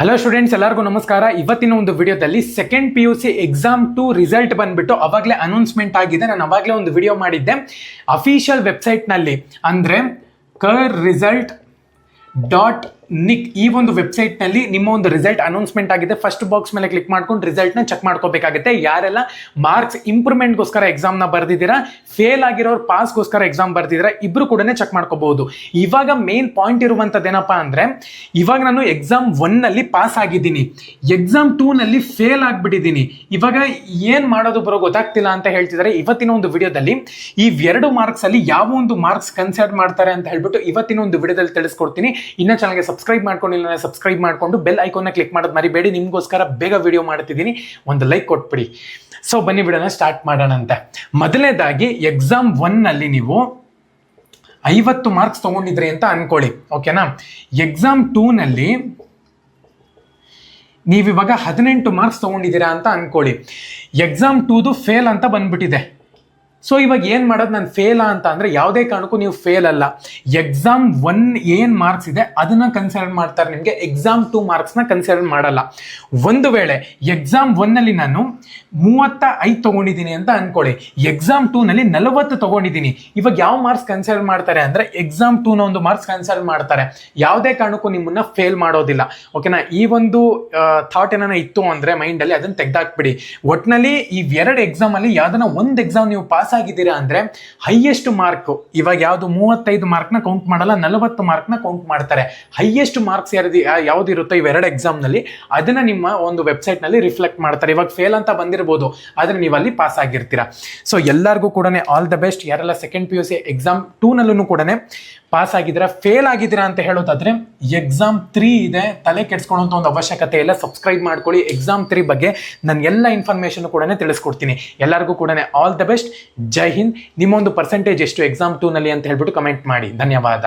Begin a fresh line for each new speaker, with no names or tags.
Hello students ಎಲ್ಲರಿಗೂ ನಮಸ್ಕಾರ. ಇವತ್ತಿನ ಒಂದು ವಿಡಿಯೋದಲ್ಲಿ second P U C exam two result ಬಂದ್ಬಿಟ್ಟು ಅವಾಗಲೇ ಅನೌನ್ಸ್ಮೆಂಟ್ ಆಗಿದೆ. ನಾನು ಅವಾಗಲೇ ಒಂದು ವಿಡಿಯೋ ಮಾಡಿದ್ದೆ. ಅಫಿಷಿಯಲ್ ವೆಬ್ಸೈಟ್ನಲ್ಲಿ ಅಂದರೆ ಕರ್ ರಿಸಲ್ಟ್ ಡಾಟ್ ನಿಕ್ ಈ ಒಂದು ವೆಬ್ಸೈಟ್ನಲ್ಲಿ ನಿಮ್ಮ ಒಂದು ರಿಸಲ್ಟ್ ಅನೌನ್ಸ್ಮೆಂಟ್ ಆಗಿದೆ ಫಸ್ಟ್ ಬಾಕ್ಸ್ ಮೇಲೆ ಕ್ಲಿಕ್ ಮಾಡ್ಕೊಂಡು ರಿಸಲ್ಟ್ನ ಚೆಕ್ ಮಾಡ್ಕೋಬೇಕಾಗುತ್ತೆ. ಯಾರೆಲ್ಲ ಮಾರ್ಕ್ಸ್ ಇಂಪ್ರೂವ್ಮೆಂಟ್ ಗೋಸ್ಕರ ಎಕ್ಸಾಮ್ನ ಬರ್ದಿದ್ದೀರಾ ಫೇಲ್ ಆಗಿರೋರು ಪಾಸ್ಗೋಸ್ಕರ ಎಕ್ಸಾಮ್ ಬರ್ದಿದ್ದೀರಾ, ಇಬ್ರು ಕೂಡ ಚೆಕ್ ಮಾಡ್ಕೋಬಹುದು. ಇವಾಗ ಮೇನ್ ಪಾಯಿಂಟ್ ಇರುವಂತದ್ದು ಏನಪ್ಪಾ ಅಂದರೆ, ಇವಾಗ ನಾನು ಎಕ್ಸಾಮ್ ಒನ್ನಲ್ಲಿ ಪಾಸ್ ಆಗಿದ್ದೀನಿ. ಎಕ್ಸಾಮ್ ಟೂ ನಲ್ಲಿ ಫೇಲ್ ಆಗಿಬಿಟ್ಟಿದ್ದೀನಿ. ಇವಾಗ ಏನು ಮಾಡೋದು ಬರೋ ಗೊತ್ತಾಗ್ತಿಲ್ಲ ಅಂತ ಹೇಳ್ತಿದ್ದಾರೆ ಇವತ್ತಿನ ಒಂದು ವಿಡಿಯೋದಲ್ಲಿ ಈ ಎರಡು ಮಾರ್ಕ್ಸ್ ಅಲ್ಲಿ ಯಾವ ಒಂದು ಮಾರ್ಕ್ಸ್ ಕನ್ಸಿಡರ್ ಮಾಡ್ತಾರೆ ಅಂತ ಹೇಳ್ಬಿಟ್ಟು ಇವತ್ತಿನ ಒಂದು ವಿಡಿಯೋದಲ್ಲಿ ತಿಳಿಸ್ಕೊಡ್ತೀನಿ. ಇನ್ನ ಚಾನಲ್ಗೆ ಸಬ್ಸ್ಕ್ರೈಬ್ ಮಾಡ್ಕೊಂಡಿಲ್ಲ ಸಬ್ಸ್ಕ್ರೈಬ್ ಮಾಡ್ಕೊಂಡು ಬೆಲ್ ಐಕಾನ್ನ ಕ್ಲಿಕ್ ಮಾಡೋದು ಮರಿಬೇಡಿ. ನಿಮಗೋಸ್ಕರ ಬೇಗ ವಿಡಿಯೋ ಮಾಡ್ತಿದ್ದೀನಿ. ಒಂದು ಲೈಕ್ ಕೊಟ್ಬಿಡಿ. ಸೊ ಬನ್ನಿ ಬಿಡೋಣ ಸ್ಟಾರ್ಟ್ ಮಾಡೋಣಂತೆ. ಮೊದಲನೇದಾಗಿ ಎಕ್ಸಾಮ್ ಒನ್ನಲ್ಲಿ ನೀವು ಐವತ್ತು ಮಾರ್ಕ್ಸ್ ತಗೊಂಡಿದ್ರಿ ಅಂತ ಅನ್ಕೊಳ್ಳಿ ಓಕೆನಾ ಎಕ್ಸಾಮ್ ಟೂನಲ್ಲಿ ನೀವಿವಾಗ ಹದಿನೆಂಟು ಮಾರ್ಕ್ಸ್ ತೊಗೊಂಡಿದ್ದೀರಾ ಅಂತ ಅನ್ಕೊಳ್ಳಿ. ಎಕ್ಸಾಮ್ ಟೂದು ಫೇಲ್ ಅಂತ ಬಂದ್ಬಿಟ್ಟಿದೆ. ಸೊ ಇವಾಗ ಏನು ಮಾಡೋದು ನಾನು ಫೇಲ ಅಂತ ಅಂದರೆ ಯಾವುದೇ ಕಾರಣಕ್ಕೂ ನೀವು ಫೇಲ್ ಅಲ್ಲ. ಎಕ್ಸಾಮ್ ಒನ್ ಏನು ಮಾರ್ಕ್ಸ್ ಇದೆ, ಅದನ್ನು ಕನ್ಸಿಡರ್ ಮಾಡ್ತಾರೆ ನಿಮಗೆ. ಎಕ್ಸಾಮ್ ಟೂ ಮಾರ್ಕ್ಸ್ನ ಕನ್ಸಿಡರ್ ಮಾಡಲ್ಲ. ಒಂದು ವೇಳೆ ಎಕ್ಸಾಮ್ ಒನ್ನಲ್ಲಿ ನಾನು ಮೂವತ್ತ ಐದು ತೊಗೊಂಡಿದ್ದೀನಿ ಅಂತ ಅನ್ಕೊಳ್ಳಿ. ಎಕ್ಸಾಮ್ ಟೂನಲ್ಲಿ ನಲವತ್ತು ತೊಗೊಂಡಿದ್ದೀನಿ. ಇವಾಗ ಯಾವ ಮಾರ್ಕ್ಸ್ ಕನ್ಸಿಡರ್ ಮಾಡ್ತಾರೆ ಅಂದರೆ ಎಕ್ಸಾಮ್ ಟೂನ ಒಂದು ಮಾರ್ಕ್ಸ್ ಕನ್ಸಿಡರ್ ಮಾಡ್ತಾರೆ. ಯಾವುದೇ ಕಾರಣಕ್ಕೂ ನಿಮ್ಮನ್ನ ಫೇಲ್ ಮಾಡೋದಿಲ್ಲ. ಓಕೆನಾ ಈ ಒಂದು ಥಾಟ್ ಏನಾನ ಇತ್ತು ಅಂದರೆ ಮೈಂಡಲ್ಲಿ ಅದನ್ನು ತೆಗೆದಾಕ್ಬಿಡಿ. ಒಟ್ಟಿನಲ್ಲಿ ಈ ಎರಡು ಎಕ್ಸಾಮಲ್ಲಿ ಯಾವ್ದನ್ನ ಒಂದು ಎಕ್ಸಾಮ್ ನೀವು ಪಾಸ್ ಆಗಿದ್ದೀರಾ ಅಂದರೆ ಹೈಯೆಸ್ಟ್ ಮಾರ್ಕ್ ಇವಾಗ ಯಾವುದು ಮೂವತ್ತೈದು ಮಾರ್ಕ್ನ ಕೌಂಟ್ ಮಾಡಲ್ಲ, ನಲವತ್ತು ಮಾರ್ಕ್ನ ಕೌಂಟ್ ಮಾಡ್ತಾರೆ. ಹೈಯೆಸ್ಟ್ ಮಾರ್ಕ್ಸ್ ಯಾರ್ದು ಯಾವ್ದು ಇರುತ್ತೋ ಇವೆರಡು ಎಕ್ಸಾಮ್ನಲ್ಲಿ ಅದನ್ನ ನಿಮ್ಮ ಒಂದು ವೆಬ್ಸೈಟ್ನಲ್ಲಿ ರಿಫ್ಲೆಕ್ಟ್ ಮಾಡ್ತಾರೆ. ಇವಾಗ ಫೇಲ್ ಅಂತ ಬಂದಿರ್ಬೋದು, ಆದರೆ ನೀವು ಅಲ್ಲಿ ಪಾಸ್ ಆಗಿರ್ತೀರಾ. ಸೊ ಎಲ್ಲರಿಗೂ ಕೂಡ ಆಲ್ ದ ಬೆಸ್ಟ್ ಯಾರೆಲ್ಲ second P U C exam ಟೂನಲ್ಲೂ ಕೂಡ ಪಾಸ್ ಆಗಿದ್ದೀರಾ ಫೇಲ್ ಆಗಿದ್ದೀರಾ ಅಂತ ಹೇಳೋದಾದ್ರೆ ಎಕ್ಸಾಮ್ ತ್ರೀ ಇದೆ, ತಲೆ ಕೆಡ್ಸ್ಕೊಳ್ಳೋಂಥ ಒಂದು ಅವಶ್ಯಕತೆ ಇಲ್ಲ. ಸಬ್ಸ್ಕ್ರೈಬ್ ಮಾಡ್ಕೊಳ್ಳಿ. ಎಕ್ಸಾಮ್ ತ್ರೀ ಬಗ್ಗೆ ನಾನು ಎಲ್ಲ ಇನ್ಫಾರ್ಮೇಷನ್ ಕೂಡ ತಿಳಿಸ್ಕೊಡ್ತೀನಿ. ಎಲ್ಲರಿಗೂ ಕೂಡ all the best Jai Hind. ನಿಮ್ಮೊಂದು ಪರ್ಸೆಂಟೇಜ್ ಎಷ್ಟು? ಎಕ್ಸಾಮ್ ಟೂನಲ್ಲಿ ಅಂತ ಹೇಳ್ಬಿಟ್ಟು ಕಮೆಂಟ್ ಮಾಡಿ. ಧನ್ಯವಾದ.